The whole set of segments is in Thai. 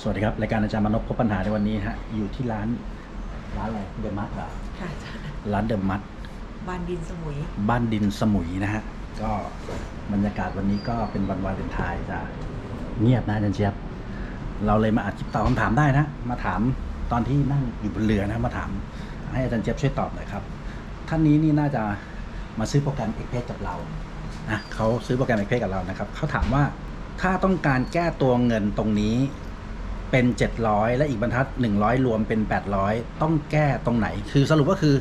สวัสดีครับ รายการอาจารย์มนพพบปัญหาในวันนี้ฮะอยู่ที่ร้านร้านอะไรเดอะมัดเหรอค่ะร้านเดอะมัดบ้านดินสมุย บ้านดินสมุยนะฮะก็บรรยากาศวันนี้ก็เป็นวันวาเลนไทน์จะเงียบนะอาจารย์เจี๊ยบเราเลยมาอัดคลิปตอบคำถามได้นะ มาถามตอนที่นั่งอยู่บนเรือนะมาถาม ให้อาจารย์เจี๊ยบช่วยตอบหน่อยครับ ท่านนี้นี่น่าจะมาซื้อโปรแกรมเอกเพกับเรานะเขาซื้อโปรแกรมเอกเพกับเรานะครับเขาถามว่าถ้าต้องการแก้ตัวเงินตรงนี้ เป็น 700 และอีกบรรทัด 100 รวมเป็น 800 ต้องแก้ตรงไหน คือสรุปก็คือ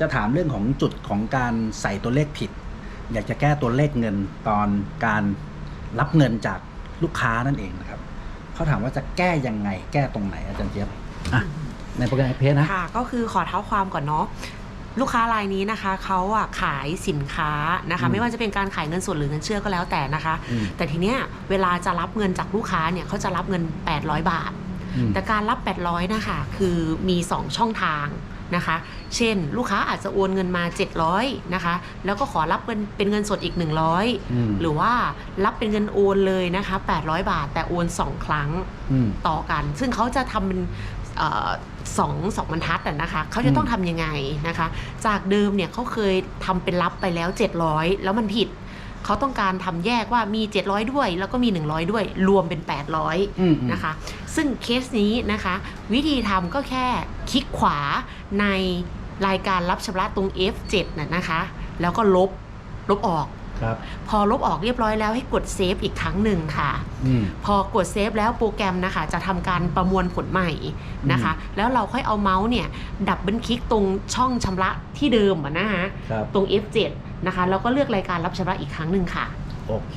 จะถามเรื่องของจุดของการใส่ตัวเลขผิด อยากจะแก้ตัวเลขเงินตอนการรับเงินจากลูกค้านั่นเองนะครับเขาถามว่าจะแก้ยังไง แก้ตรงไหนอาจารย์เจี๊ยบอะในโปรแกรมเพจนะ ค่ะ ก็คือขอเท้าความก่อนเนาะ ลูกค้ารายนี้นะคะเขาอะขายสินค้านะคะอืมไม่ว่าจะเป็นการขายเงินสดหรือเงินเชื่อก็แล้วแต่นะคะอืมแต่ทีเนี้ยเวลาจะรับเงินจากลูกค้าเนี่ยเขาจะรับเงิน 800 บาทอืมแต่การรับ 800นะคะคือมี 2 ช่องทางนะคะ เช่น ลูกค้าอาจจะโอนเงินมา 700นะคะ แล้วก็ขอรับเงินเป็นเงินสดอีก 100อืมหรือว่ารับเป็นเงินโอนเลยนะคะ 800 บาท แต่โอน 2 ครั้งอืมต่อกัน ซึ่งเขาจะทำเป็นเอ่อ สองสองบรรทัดอะนะคะเขาจะต้องทำยังไงนะคะ จากเดิมเนี่ยเขาเคยทำเป็นรับไปแล้ว 700 แล้วมันผิดเขาต้องการทำแยกว่ามี 700 ด้วย แล้วก็มี 100 ด้วย รวมเป็น 800อืมอืมนะคะ ซึ่งเคสนี้นะคะ วิธีทำก็แค่คลิกขวาในรายการรับชำระตรง F7 น่ะนะคะ แล้วก็ลบลบออก ครับ พอลบออกเรียบร้อยแล้วให้กดเซฟอีกครั้งหนึ่งค่ะ อืม พอกดเซฟแล้วโปรแกรมนะคะจะทำการประมวลผลใหม่นะคะ แล้วเราค่อยเอาเมาส์เนี่ย ดับเบิลคลิกตรงช่องชำระที่เดิมอะนะคะครับ ตรง F7 นะคะแล้วก็เลือกรายการรับชำระอีกครั้งหนึ่งค่ะ โอเค